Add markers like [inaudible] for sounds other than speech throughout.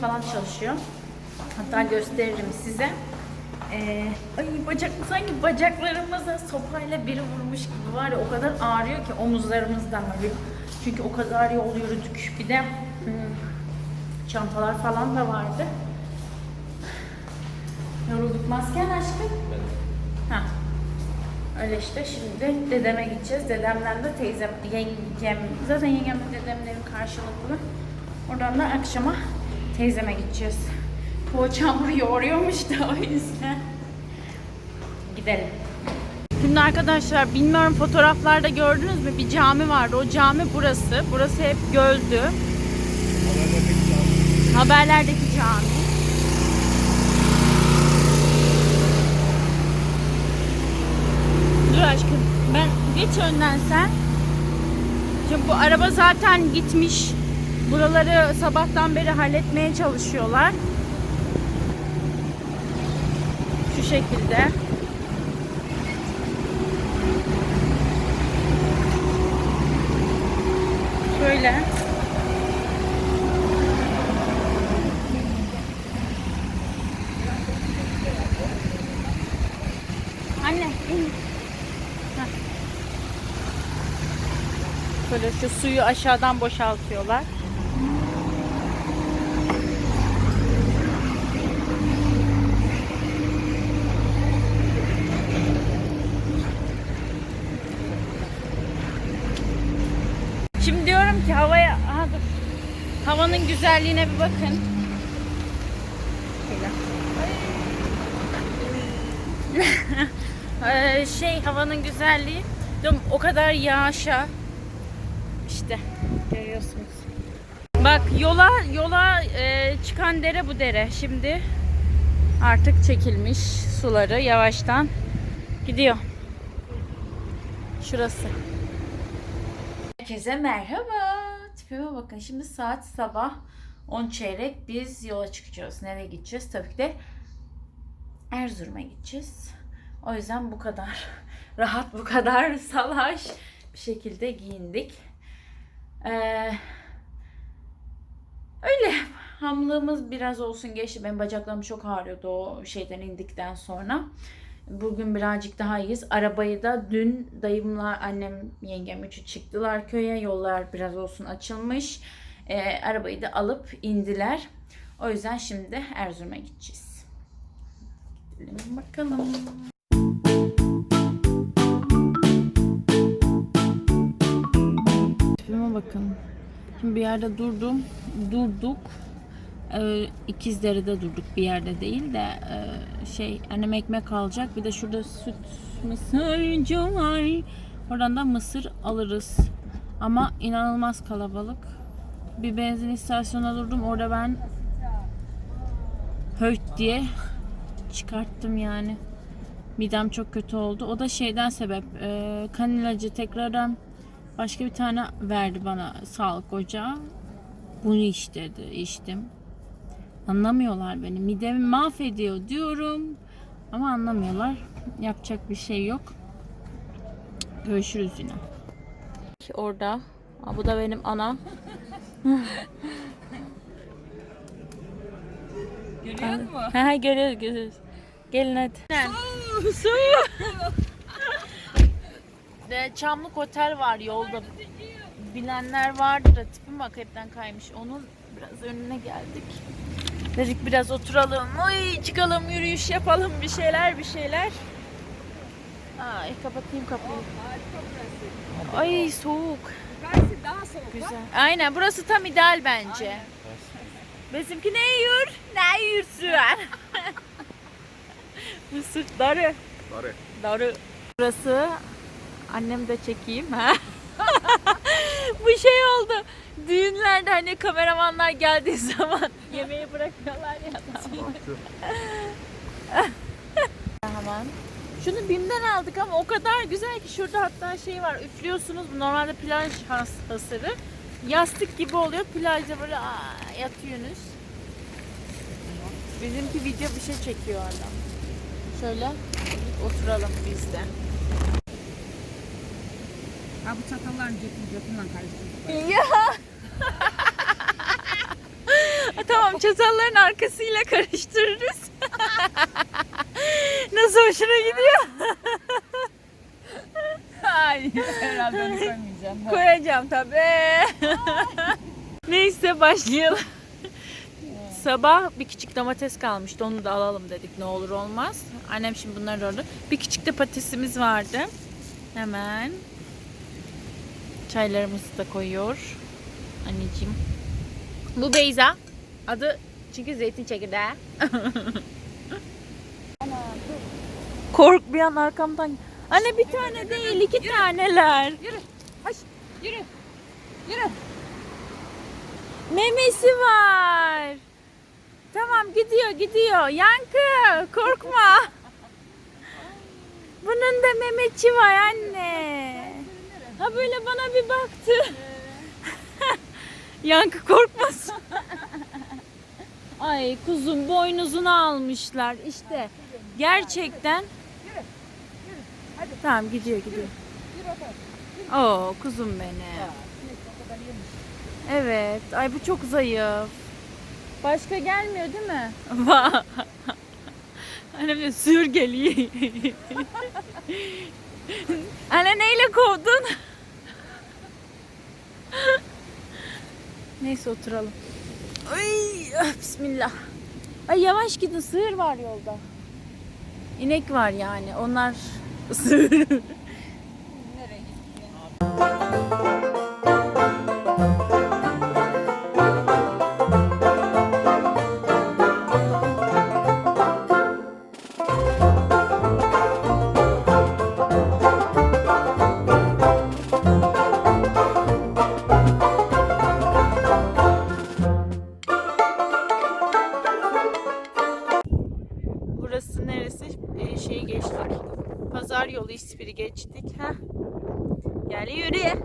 falan çalışıyor. Hatta gösteririm size. Ee, ay bacak sanki bacaklarımıza sopayla biri vurmuş gibi var ya o kadar ağrıyor ki omuzlarımızdan ağrıyor. Çünkü o kadar yol yürüdük. Bir de hmm, çantalar falan da vardı. Yorulduk masken aşkım. Ha. Öyle işte şimdi dedeme gideceğiz. Dedemden de teyzem, yengem, zaten yengem evi karşılıklı. Oradan da akşama teyzeme gideceğiz. Poğaça hamuru yoğuruyormuş da o yüzden. Gidelim. Şimdi arkadaşlar bilmiyorum fotoğraflarda gördünüz mü bir cami vardı. O cami burası. Burası hep göldü. Haberlerdeki cami. Dur aşkım. Ben geç önden sen. Şimdi bu araba zaten gitmiş. Buraları sabahtan beri halletmeye çalışıyorlar. Şu şekilde. Şöyle. Anne. in. Böyle şu suyu aşağıdan boşaltıyorlar. Şimdi diyorum ki havaya... Aha dur. Havanın güzelliğine bir bakın. [laughs] Ee, şey havanın güzelliği. Diyorum, o kadar yağışa. İşte görüyorsunuz. Bak yola yola e, çıkan dere bu dere. Şimdi artık çekilmiş suları yavaştan gidiyor. Şurası. Herkese merhaba. Tipime bakın. Şimdi saat sabah 10 çeyrek. Biz yola çıkacağız. Nereye gideceğiz? Tabii ki de Erzurum'a gideceğiz. O yüzden bu kadar [laughs] rahat, bu kadar [laughs] salaş bir şekilde giyindik. Ee, öyle hamlığımız biraz olsun geçti. Benim bacaklarım çok ağrıyordu o şeyden indikten sonra. Bugün birazcık daha iyiyiz. Arabayı da dün dayımlar, annem, yengem üçü çıktılar köye. Yollar biraz olsun açılmış. Ee, arabayı da alıp indiler. O yüzden şimdi Erzurum'a gideceğiz. Gidelim bakalım. Tipime bakın. Şimdi bir yerde durdum. Durduk. Ee, İkizdere'de durduk bir yerde değil de e, şey annem ekmek alacak. Bir de şurada süt mısırcı var. Oradan da mısır alırız. Ama inanılmaz kalabalık. Bir benzin istasyonuna durdum. Orada ben höt diye çıkarttım yani. Midem çok kötü oldu. O da şeyden sebep. E, kan ilacı tekrardan başka bir tane verdi bana sağlık ocağı. Bunu iç dedi. içtim. Anlamıyorlar beni. Midemi mahvediyor diyorum. Ama anlamıyorlar. Yapacak bir şey yok. Görüşürüz yine. Orada. Aa, bu da benim ana. Görüyor musun? Ha görüyoruz görüyoruz. Gelin hadi. Su. [laughs] De, Çamlık Otel var yolda. Bilenler vardır da tipim bak hepten kaymış. Onun biraz önüne geldik. Dedik biraz oturalım. Oy çıkalım yürüyüş yapalım bir şeyler bir şeyler. Ay kapatayım kapıyı. Ay soğuk. Daha soğuk. Güzel. Aynen burası tam ideal bence. Bizimki ne yiyor? Ne yiyorsun? Mısır [laughs] darı. Darı. Darı. Burası annem de çekeyim ha. [laughs] [laughs] Bu şey oldu. Düğünlerde hani kameramanlar geldiği [laughs] zaman yemeği bırakıyorlar ya. Hemen. Şunu BİM'den aldık ama o kadar güzel ki şurada hatta şey var üflüyorsunuz. Bu normalde plaj has hasırı. Yastık gibi oluyor. Plajda böyle aa, yatıyorsunuz. Bizimki video bir şey çekiyor adam. Şöyle. oturalım biz de. Ha bu çatalların cepini cepinle karıştırdık. Ya. [laughs] tamam çatalların arkasıyla karıştırırız. [laughs] Nasıl hoşuna gidiyor? [laughs] Ay herhalde onu koymayacağım. Koyacağım tabii. Neyse başlayalım. Sabah bir küçük domates kalmıştı. Onu da alalım dedik ne olur olmaz. Annem şimdi bunları orada. Bir küçük de patatesimiz vardı. Hemen. Çaylarımızı da koyuyor. Anneciğim. Bu Beyza. Adı çünkü zeytin çekirdeği. [laughs] Kork bir an arkamdan. Anne bir tane değil iki taneler. Yürü. Haş. Yürü. Yürü. Memesi var. Tamam gidiyor gidiyor. Yankı korkma. [laughs] Bunun da memeci var anne. Ha böyle bana bir baktı. [laughs] Yankı korkmasın. Ay kuzum boynuzunu almışlar işte. Gerçekten. Tamam gidiyor gidiyor. Oo kuzum benim. Evet. Ay bu çok zayıf. Başka gelmiyor değil mi? Annem de sür geliyor. Anne neyle kovdun? Neyse oturalım. Ay, ah, bismillah. Ay yavaş gidin sığır var yolda. İnek var yani. Onlar sığır. [laughs] neresi? Ee, şeyi geçtik. Pazar yolu İspir'i geçtik. Ha. Gel yürü.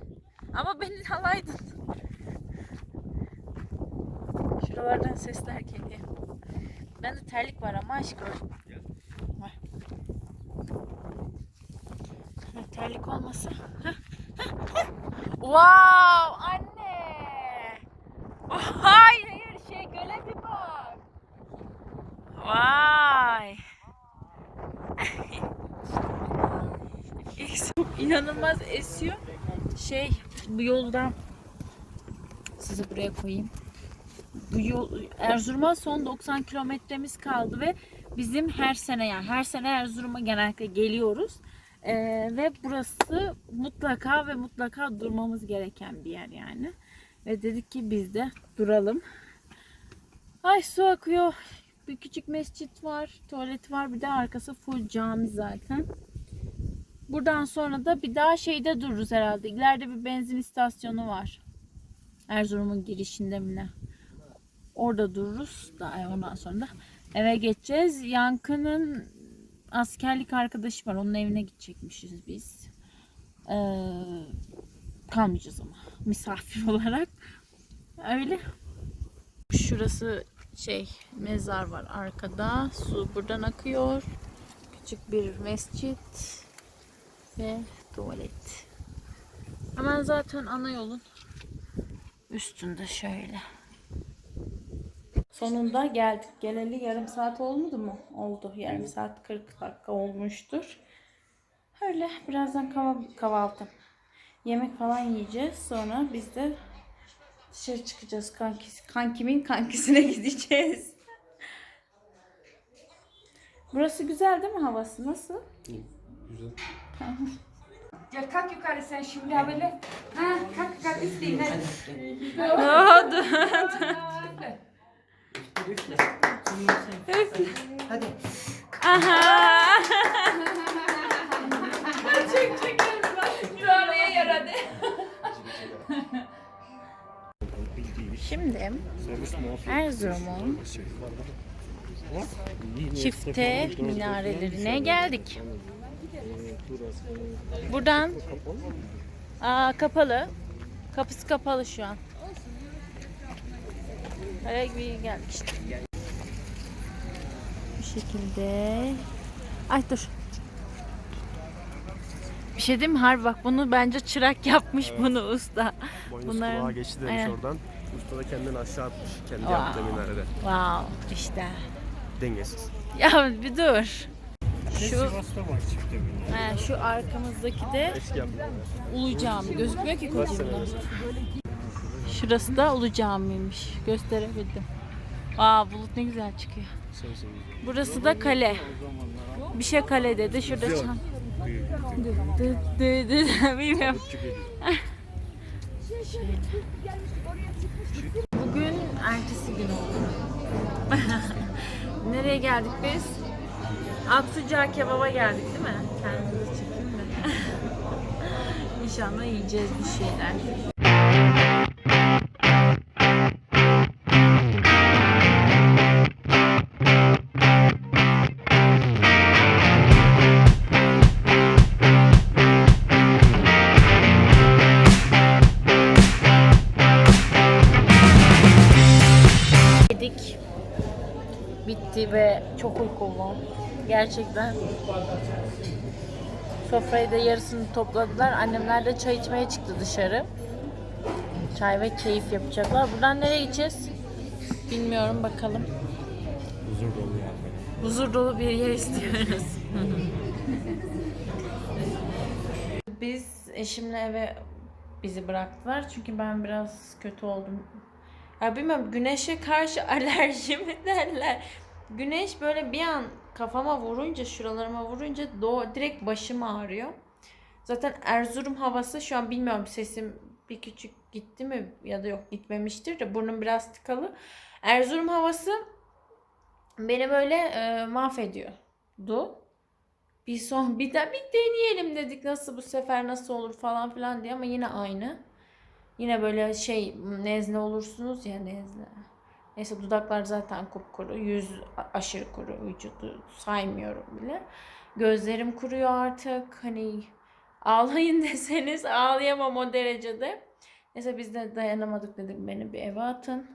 Ama beni [laughs] alaydın. Şuralardan sesler geliyor. Bende terlik var ama aşkım. Var. Terlik olmasa. Wow anne. Hayır hayır şey göle bir bak. Vay. Çok inanılmaz esiyor. Şey bu yoldan sizi buraya koyayım. Bu yol Erzurum'a son 90 kilometremiz kaldı ve bizim her sene yani her sene Erzurum'a genellikle geliyoruz. Ee, ve burası mutlaka ve mutlaka durmamız gereken bir yer yani. Ve dedik ki biz de duralım. Ay su akıyor. Bir küçük mescit var, tuvalet var. Bir de arkası full cami zaten. Buradan sonra da bir daha şeyde dururuz herhalde. İleride bir benzin istasyonu var. Erzurum'un girişinde mi ne? Orada dururuz. Daha ondan sonra da eve geçeceğiz. Yankı'nın askerlik arkadaşı var. Onun evine gidecekmişiz biz. Ee, kalmayacağız ama. Misafir [laughs] olarak. Öyle. Şurası şey mezar var arkada. Su buradan akıyor. Küçük bir mescit ve tuvalet. Hemen zaten ana yolun üstünde şöyle. Sonunda geldik. Geleli yarım saat olmadı mı? Oldu. Yarım saat 40 dakika olmuştur. Öyle birazdan kahva- kahvaltı. Yemek falan yiyeceğiz. Sonra biz de dışarı çıkacağız. Kankis, kankimin kankisine [laughs] gideceğiz. Burası güzel değil mi havası? Nasıl? Gel kalk yukarı sen şimdi ha böyle. Ha kalk yukarı üfleyin hadi. Hadi. Hadi. Aha. Çek çek Kur'an'a yaradı. Şimdi Erzurum'un çifte minarelerine geldik. Buradan aa, kapalı. Kapısı kapalı şu an. Oraya bir geldik işte. Bu şekilde. Ay dur. Bir şey diyeyim mi? Harbi bak bunu bence çırak yapmış bunu usta. Boynuz Bunların- kulağa geçti demiş Aynen. oradan. Usta da kendini aşağı atmış. Kendi Wow. yaptığı minarede. Wow işte. Dengesiz. Ya bir dur. Şu, he, şu arkamızdaki de. Ulu Cami. Gözükmüyor ki önce? Şurası da Ulu Cami'ymiş. Gösterebildim. Aa bulut ne güzel çıkıyor. Burası da kale. Bir şey kale dedi. Şurada çan. [laughs] Bilmiyorum. Bugün ertesi gün oldu. [laughs] Nereye geldik biz? Aksucağı kebaba geldik değil mi? Kendimizi çekeyim de. [laughs] İnşallah yiyeceğiz bir şeyler. Gerçekten. Sofrayı da yarısını topladılar. Annemler de çay içmeye çıktı dışarı. Çay ve keyif yapacaklar. Buradan nereye gideceğiz? Bilmiyorum bakalım. Huzur dolu yani. Huzur dolu bir yer istiyoruz. [laughs] Biz eşimle eve bizi bıraktılar. Çünkü ben biraz kötü oldum. Ya bilmiyorum güneşe karşı [laughs] alerji mi derler. Güneş böyle bir an kafama vurunca, şuralarıma vurunca doğu, direkt başım ağrıyor. Zaten Erzurum havası şu an bilmiyorum sesim bir küçük gitti mi ya da yok gitmemiştir de burnum biraz tıkalı. Erzurum havası beni böyle e, mahvediyordu. Bir son bir de bir deneyelim dedik nasıl bu sefer nasıl olur falan filan diye ama yine aynı. Yine böyle şey nezle olursunuz ya nezle. Neyse dudaklar zaten kupkuru, yüz aşırı kuru, vücudu saymıyorum bile. Gözlerim kuruyor artık. Hani ağlayın [laughs] deseniz ağlayamam o derecede. Neyse biz de dayanamadık dedik beni bir eve atın.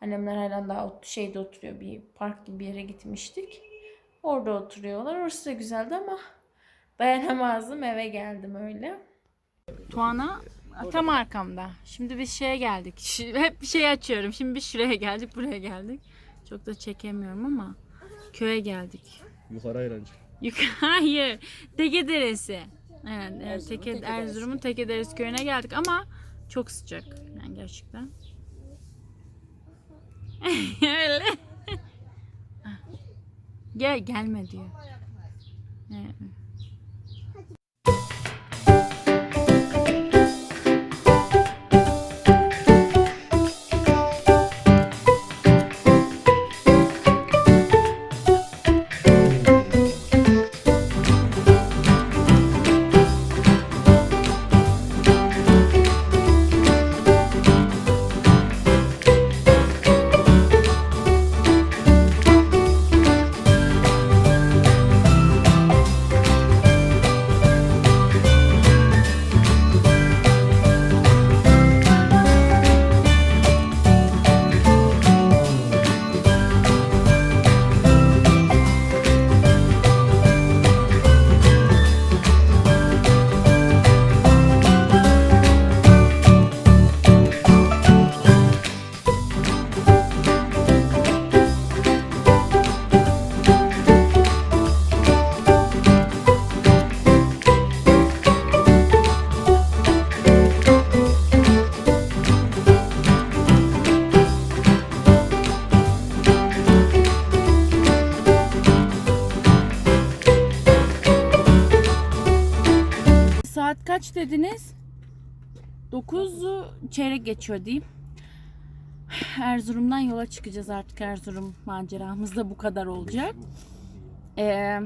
Annemler halen daha şeyde oturuyor bir park gibi bir yere gitmiştik. Orada oturuyorlar. Orası da güzeldi ama dayanamazdım eve geldim öyle. Tuana tam arkamda. Şimdi biz şeye geldik. [laughs] Hep bir şey açıyorum. Şimdi biz şuraya geldik, buraya geldik. Çok da çekemiyorum ama köye geldik. Yukarı ayrancı. Yuk- [laughs] Hayır. Teke Deresi. Evet, evet Teke, Erzurum'un Teke Deresi köyüne geldik ama çok sıcak. Yani gerçekten. [laughs] Öyle. Gel gelme diyor. Evet. Dediniz? 9'u çeyrek geçiyor diyeyim. Erzurum'dan yola çıkacağız artık. Erzurum maceramız da bu kadar olacak. Ee,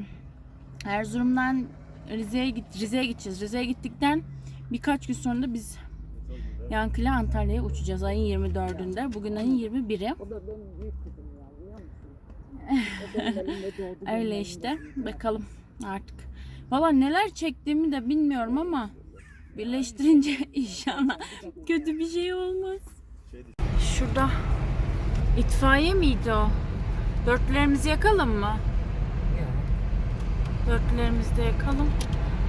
Erzurum'dan Rize'ye git Rize'ye gideceğiz. Rize'ye gittikten birkaç gün sonra da biz Yankı'yla Antalya'ya uçacağız ayın 24'ünde. Bugün ayın 21'i. [laughs] Öyle işte. Bakalım artık. Valla neler çektiğimi de bilmiyorum ama birleştirince [laughs] inşallah kötü bir şey olmaz. Şurada itfaiye miydi o? Dörtlerimizi yakalım mı? Dörtlerimizi de yakalım.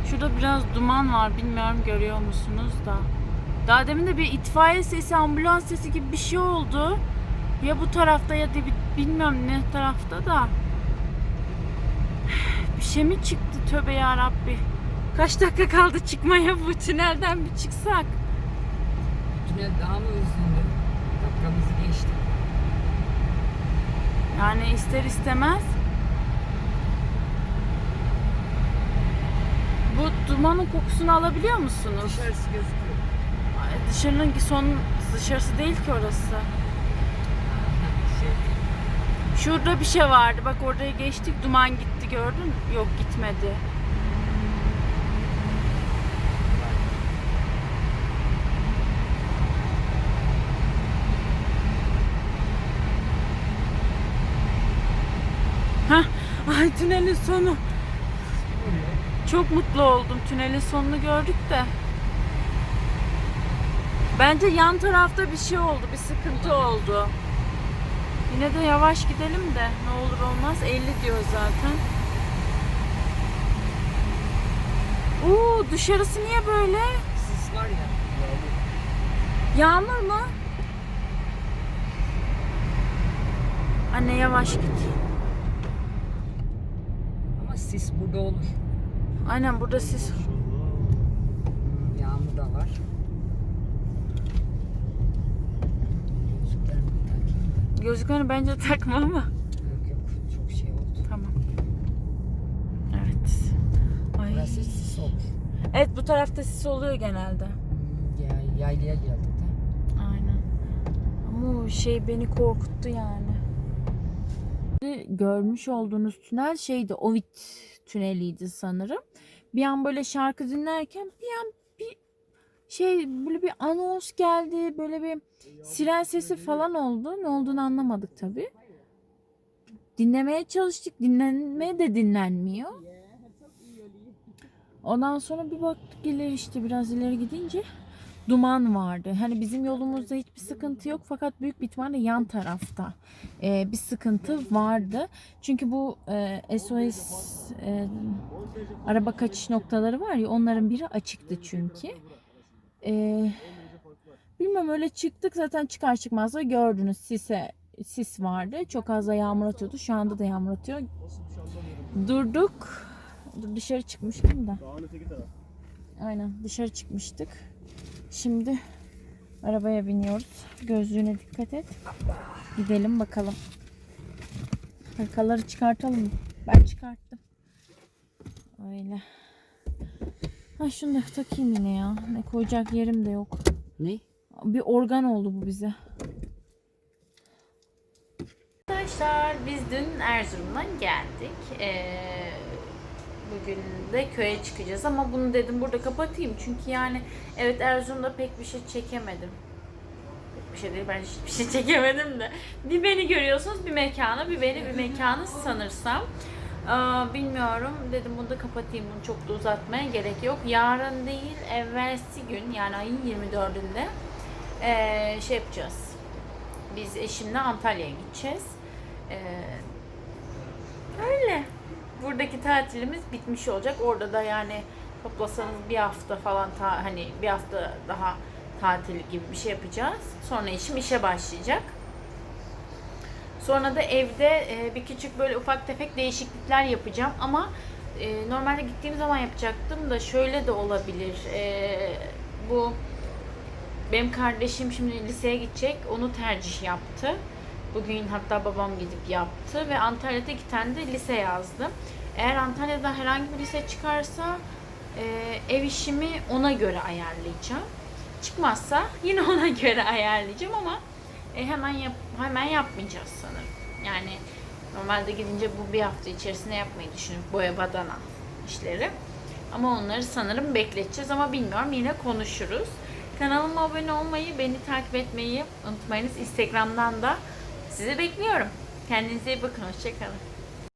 Şurada biraz duman var. Bilmiyorum görüyor musunuz da. Daha demin de bir itfaiye sesi, ambulans sesi gibi bir şey oldu. Ya bu tarafta ya da bilmiyorum ne tarafta da. [sighs] Bir şey mi çıktı tövbe ya Rabbi. Kaç dakika kaldı çıkmaya bu tünelden bir çıksak. Tünel daha mı uzundu? Dakikamızı geçti. Yani ister istemez. Bu dumanın kokusunu alabiliyor musunuz? Dışarısı gözüküyor. Ay, Dışarının son dışarısı değil ki orası. Şey, Şurada bir şey vardı. Bak oraya geçtik. Duman gitti gördün mü? Yok gitmedi. Ay tünelin sonu. Çok mutlu oldum. Tünelin sonunu gördük de. Bence yan tarafta bir şey oldu. Bir sıkıntı oldu. Yine de yavaş gidelim de ne olur olmaz 50 diyor zaten. Oo dışarısı niye böyle? sis var ya. Yağmur mu? Anne yavaş git. Sis burada olur. Aynen burada sis. Yağmur da var. Gözlüklerini bence takma ama. Yok yok çok şey oldu. Tamam. Evet. Ay. Burası sis olur. Evet bu tarafta sis oluyor genelde. Hmm, ya, yaylaya geldik de. Aynen. Ama o şey beni korkuttu yani. Görmüş olduğunuz tünel şeydi Ovid tüneliydi sanırım. Bir an böyle şarkı dinlerken bir an bir şey böyle bir anons geldi. Böyle bir siren sesi falan oldu. Ne olduğunu anlamadık tabi. Dinlemeye çalıştık. Dinlenmeye de dinlenmiyor. Ondan sonra bir baktık ileri işte biraz ileri gidince duman vardı. Hani bizim yolumuzda hiçbir sıkıntı yok fakat büyük bir ihtimalle yan tarafta e, bir sıkıntı vardı. Çünkü bu e, SOS e, araba kaçış noktaları var ya onların biri açıktı çünkü. E, bilmem öyle çıktık zaten çıkar çıkmaz da gördünüz sise sis vardı. Çok az da yağmur atıyordu. Şu anda da yağmur atıyor. Durduk. Dur, Dışarı çıkmıştım da. Aynen dışarı çıkmıştık. Şimdi arabaya biniyoruz. Gözlüğüne dikkat et. Gidelim bakalım. Hırkaları çıkartalım mı? Ben çıkarttım. Öyle. Ha şunu da takayım yine ya. Ne koyacak yerim de yok. Ne? Bir organ oldu bu bize. Arkadaşlar biz dün Erzurum'dan geldik. Ee, bugün de köye çıkacağız ama bunu dedim burada kapatayım. Çünkü yani evet Erzurum'da pek bir şey çekemedim. Pek bir şey değil ben hiçbir şey [laughs] çekemedim de. Bir beni görüyorsunuz bir mekanı bir beni bir mekanı sanırsam. Aa, bilmiyorum dedim bunu da kapatayım bunu çok da uzatmaya gerek yok. Yarın değil evvelsi gün yani ayın 24'ünde ee, şey yapacağız. Biz eşimle Antalya'ya gideceğiz. Ee, öyle. Buradaki tatilimiz bitmiş olacak. Orada da yani toplasanız bir hafta falan ta, hani bir hafta daha tatil gibi bir şey yapacağız. Sonra eşim işe başlayacak. Sonra da evde e, bir küçük böyle ufak tefek değişiklikler yapacağım ama e, normalde gittiğim zaman yapacaktım da şöyle de olabilir. E, bu benim kardeşim şimdi liseye gidecek. Onu tercih yaptı. Bugün hatta babam gidip yaptı ve Antalya'da iki tane de lise yazdı. Eğer Antalya'da herhangi bir lise çıkarsa e, ev işimi ona göre ayarlayacağım. Çıkmazsa yine [laughs] ona göre ayarlayacağım ama e, hemen yap, hemen yapmayacağız sanırım. Yani normalde gidince bu bir hafta içerisinde yapmayı düşünüyorum. Boya badana işleri. Ama onları sanırım bekleteceğiz ama bilmiyorum yine konuşuruz. Kanalıma abone olmayı, beni takip etmeyi unutmayınız. Instagram'dan da sizi bekliyorum. Kendinize iyi bakın. Hoşçakalın.